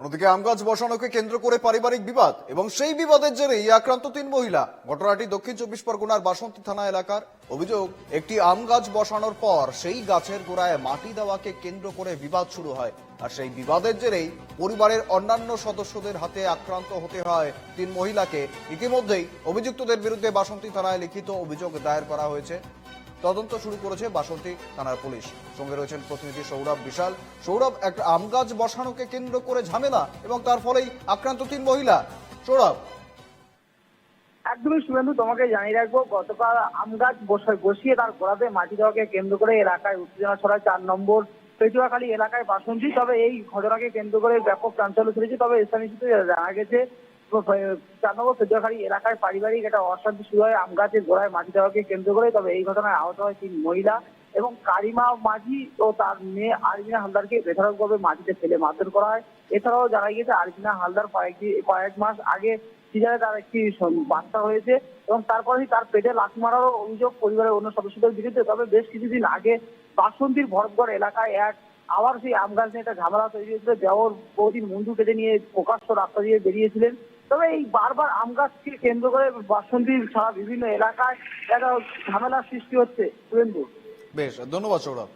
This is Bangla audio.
অন্যদিকে আম গাছ বসানোকে কেন্দ্র করে পারিবারিক বিবাদ এবং সেই বিবাদের জেরেই আক্রান্ত তিন মহিলা। ঘটনাটি দক্ষিণ চব্বিশ পরগনার বাসন্তী থানা এলাকার অভিযোগ, একটি আম গাছ বসানোর পর সেই গাছের গোড়ায় মাটি দেওয়াকে কেন্দ্র করে বিবাদ শুরু হয়। আর সেই বিবাদের জেরেই পরিবারের অন্যান্য সদস্যদের হাতে আক্রান্ত হতে হয় তিন মহিলাকে। ইতিমধ্যেই অভিযুক্তদের বিরুদ্ধে বাসন্তী থানায় লিখিত অভিযোগ দায়ের করা হয়েছে। তদন্ত শুরু করেছে বাসন্তী থানার পুলিশ। সঙ্গে রয়েছেন প্রতিনিধি সৌরভ বিশাল। সৌরভ একটা আম গাছ বসানোকে কেন্দ্র করে ঝামেলা এবং তার ফলেই আক্রান্ত তিন মহিলা। সৌরভ। একদমই শুভেন্দু, তোমাকে জানিয়ে রাখব, গতকাল আম গাছ বসিয়ে তার গোড়াতে মাটি দেওয়াকে কেন্দ্র করে এলাকায় উত্তেজনা ছড়ায় চার নম্বর পেটুয়াখালী এলাকায় বাসন্তী। তবে এই ঘটনাকে কেন্দ্র করে ব্যাপক ছড়িয়েছে। তবে স্থানীয় জানা গেছে চার নম্বর পেটুয়াখালী এলাকায় পারিবারিক একটা অশান্তি শুরু হয়, আম গাছের গোড়ায় মাটি দেওয়াকে কেন্দ্র করে। তবে এই ঘটনায় আহত হয় তিন মহিলা এবং কারিমা মাঝি ও তার মেয়ে আরজিনা হালদারকে বেধড়কভাবে মাটিতে ফেলে মারধর করা হয়। এছাড়াও জানা গিয়েছে আরজিনা হালদার কয়েকটি, কয়েক মাস আগে সিজারে তার একটি বাচ্চা হয়েছে এবং তারপরেই তার পেটে লাথি মারারও অভিযোগ পরিবারের অন্য সদস্যদের বিরুদ্ধে। তবে বেশ কিছুদিন আগে বাসন্তীর ভরতগড় এলাকায় এক আবার সেই আম গাছ নিয়ে একটা ঝামেলা তৈরি হয়েছিল। দেওয়ার বহুদিন মুন্ডু কেটে নিয়ে প্রকাশ্য রাস্তা দিয়ে বেরিয়েছিলেন। তবে এই বারবার আম গাছকে কেন্দ্র করে বাসন্তীর সারা বিভিন্ন এলাকায় একটা ঝামেলার সৃষ্টি হচ্ছে সুরেন্দ্র বেশ, ধন্যবাদ সৌরভ।